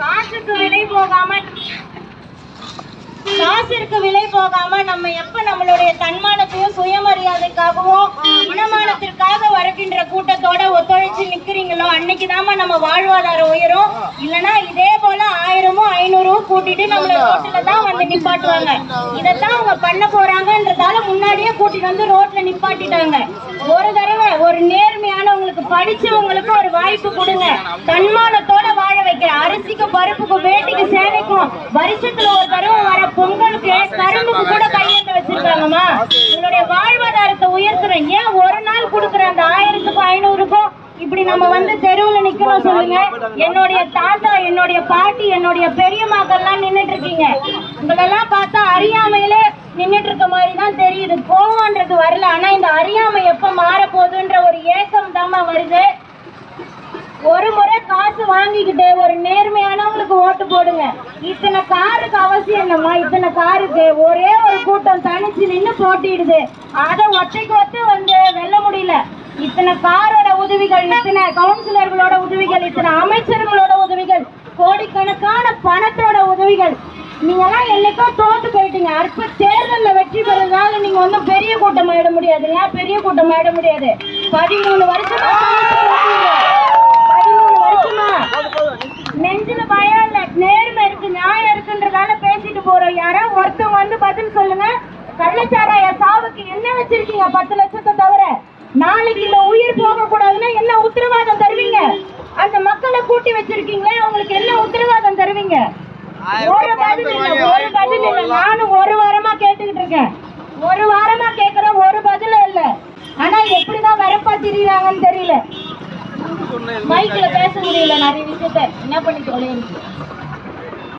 காசுக்கு விலை போகாம காசிற்கு விலை போகாம நம்ம எப்ப நம்மளுடைய தன்மானத்தையும் சுயமரியாதைக்காகவும் இனமானத்திற்காக வருகின்ற கூட்டத்தோட ஒத்துழைச்சு நிக்கிறீங்களோ அன்னைக்குதாம்மா நம்ம வாழ்வாதாரம் உயரும். இல்லனா இதே போல ஆயிரமும் ஐநூறும் கூட்டிட்டு நம்மள ரோட்ல தான் வந்து நிப்பாட்டுவாங்க. இதத்தான் அவங்க பண்ண போறாங்கன்றதால முன்னாடியே கூட்டிட்டு வந்து ரோட்ல நிப்பாட்டிட்டாங்க. ஒரு தடவை ஒரு நேர்மையானவங்களுக்கு படிச்சவங்களுக்கு ஒரு வாய்ப்பு கொடுங்க. தன்மானத்தோட வாழ வைக்கிற அரிசிக்கு பருப்புக்கு வேட்டிக்கு சேவைக்கும் வருஷத்துல ஒரு தடவை வர பொங்கலுக்கு கரும்புக்கு கூட கையெழுத்து வச்சிருக்காங்கம்மா. உங்களுடைய வாழ்வாதாரத்தை உயர்த்துறேன். ஏன் ஒரு நாள் கொடுக்குற அந்த ஆயிரத்துக்கும் ஐநூறுக்கும் இப்படி நம்ம வந்து தெருவுல நிக்கணும் சொல்லுங்க? என்னுடைய தாத்தா என்னுடைய பாட்டி என்னுடைய பெரியம்மாக்கள்லாம் நின்னுட்டு இருக்கீங்க. உங்களெல்லாம் பார்த்தா அறியாமையிலே நின்னுட்டு இருக்க மாதிரி தான் தெரியுது அது வரல. ஆனா இந்த அறியாமை எப்ப மாற போகுதுன்ற ஒரு ஏக்கம் தாம்மா வருது. ஒரு முறை காசு வாங்கிக்கிட்டு ஒரு நேர்மையானவங்களுக்கு ஓட்டு போடுங்க. இத்தனை காருக்கு அவசியம் என்னம்மா இத்தனை காருக்கு ஒரே ஒரு கூட்டம் தனிச்சு நின்று போட்டிடுது. அதை ஒத்தைக்கு ஒத்து வந்து வெல்ல முடியல. இத்தனை காரோட உதவிகள் இத்தனை கவுன்சிலர்களோட உதவிகள் இத்தனை அமைச்சர்களோட உதவிகள் கோடிக்கணக்கான பணத்தோட உதவிகள். நீங்க எல்லாம் என்னைக்கோ தோத்து போயிட்டீங்க அற்ப தேர்தலில் வெற்றி பெறதுனால நீங்க ஒன்றும் பெரிய கூட்டம் ஆயிட முடியாதுங்க. பெரிய கூட்டம் ஆயிட முடியாது. பதிமூணு வருஷமா பதிமூணு வருஷமா. நெஞ்சில பயம் இல்ல. நேர்மை இருக்கு நியாயம் இருக்குன்றதால பேசிட்டு போறோம். யாரா ஒருத்தவங்க வந்து பதில் சொல்லுங்க. கள்ளச்சாராய சாவுக்கு என்ன வச்சிருக்கீங்க? பத்து லட்சத்தை தவிர நாளைக்கு இந்த உயிர் போக கூடாதுன்னா என்ன உத்தரவாதம் தருவீங்க? அந்த மக்களை கூட்டி வச்சிருக்கீங்களே அவங்களுக்கு என்ன உத்தரவாதம் தருவீங்க? ஒரு பதில் இல்ல ஒரு பதில் இல்ல. நானும் ஒரு வாரமா கேட்டுக்கிட்டு இருக்கேன். ஒரு வாரமா கேக்குறேன் ஒரு பதிலும் இல்ல. ஆனா எப்படிதான் வரப்பா திரியறாங்கன்னு தெரியல. மைக்ல பேச முடியல நிறைய விஷயத்த. என்ன பண்ணி தொலைங்க